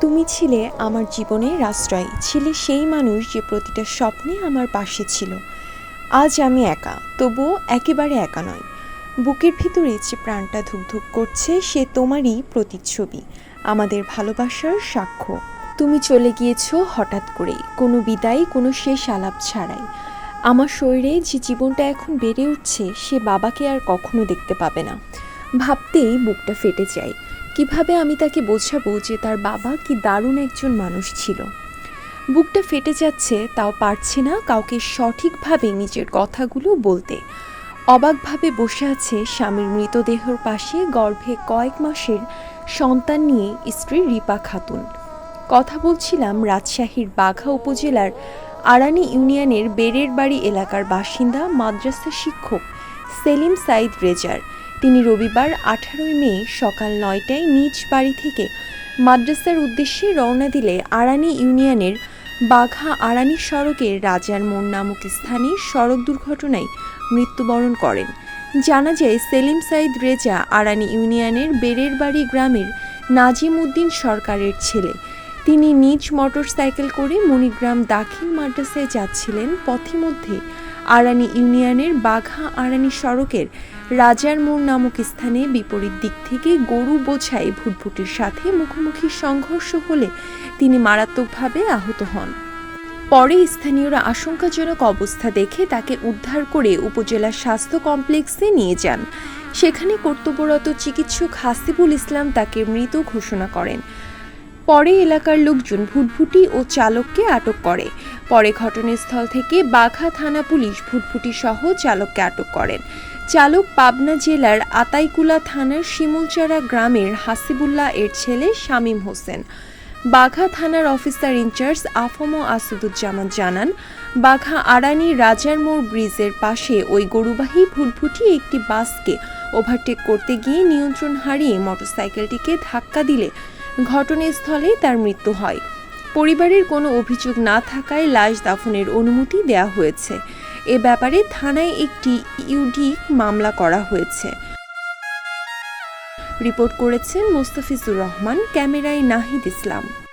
তুমি ছিলে আমার জীবনের আশ্রয়, ছিলে সেই মানুষ যে প্রতিটা স্বপ্নে আমার পাশে ছিল। আজ আমি একা, তবুও একেবারে একা নয় বুকের ভিতরে যে প্রাণটা ধুকধুক করছে, সে তোমারই প্রতিচ্ছবি, আমাদের ভালোবাসার সাক্ষ্য। তুমি চলে গিয়েছো হঠাৎ করেই, কোনো বিদায়, কোনো শেষ আলাপ ছাড়াই। আমার শরীরে যে জীবনটা এখন বেড়ে উঠছে, সে বাবাকে আর কখনো দেখতে পাবে না। ভাবতেই বুকটা ফেটে যায়। কীভাবে আমি তাকে বোঝাবো যে তার বাবা কি দারুণ একজন মানুষ ছিল? বুকটা ফেটে যাচ্ছে, তাও পারছে না কাউকে সঠিকভাবে নিজের কথাগুলো বলতে। অবাকভাবে বসে আছে স্বামীর মৃতদেহর পাশে গর্ভে কয়েক মাসের সন্তান নিয়ে স্ত্রী রিপা খাতুন। কথা বলছিলাম রাজশাহীর বাঘা উপজেলার আরানি ইউনিয়নের বেরের বাড়ি এলাকার বাসিন্দা, মাদ্রাসা শিক্ষক সেলিম সাইদ রেজার। তিনি রবিবার আঠারোই মে সকাল নয়টায় নিজ বাড়ি থেকে মাদ্রাসার উদ্দেশ্যে রওনা দিলে আরানি ইউনিয়নের বাঘা আরানি সড়কের রাজার মোড় নামক স্থানে সড়ক দুর্ঘটনায় মৃত্যুবরণ করেন। জানা যায়, সেলিম সাইদ রেজা আরানি ইউনিয়নের বেরের বাড়ি গ্রামের নাজিম উদ্দিন সরকারের ছেলে। তিনি নিজ মোটরসাইকেল করে মণিগ্রাম দাখিল মাদ্রাসায় যাচ্ছিলেন। পথিমধ্যে আরানি ইউনিয়নের বাঘা আরানি সড়কের রাজার মোড় নামক স্থানে বিপরীত দিক থেকে গরু বোঝাই ভুটভুটির সাথে মুখোমুখি সংঘর্ষ হলে তিনি মারাত্মকভাবে আহত হন। পরে স্থানীয়রা আশঙ্কাজনক অবস্থা দেখে তাকে উদ্ধার করে উপজেলা স্বাস্থ্য কমপ্লেক্সে নিয়ে যান। সেখানে কর্তব্যরত চিকিৎসক হাসিবুল ইসলাম তাকে মৃত ঘোষণা করেন। পরে এলাকার লোকজন ভুটভুটি ও চালককে আটক করে। পরে ঘটনাস্থল থেকে বাঘা থানা পুলিশ ভুটভুটি সহ চালককে আটক করেন। চালক পাবনা জেলার আতাইকুলা থানার শিমুলচারা গ্রামের হাসিবুল্লাহ এর ছেলে শামীম হোসেন। বাঘা থানার অফিসার ইনচার্জ আফম আসাদুজ্জামান জানান, বাঘা আড়ানি রাজার মোড় ব্রিজের পাশে ওই গরুবাহী ভুটভুটি একটি বাসকে ওভারটেক করতে গিয়ে নিয়ন্ত্রণ হারিয়ে মোটরসাইকেলটিকে ধাক্কা দিলে ঘটনাস্থলে তার মৃত্যু হয়। পরিবারের কোনো অভিযোগ না থাকায় লাশ দাফনের অনুমতি দেয়া হয়েছে। এ ব্যাপারে থানায় একটি ইউডি মামলা করা হয়েছে। রিপোর্ট করেছেন মোস্তাফিজুর রহমান, ক্যামেরায় নাহিদ ইসলাম।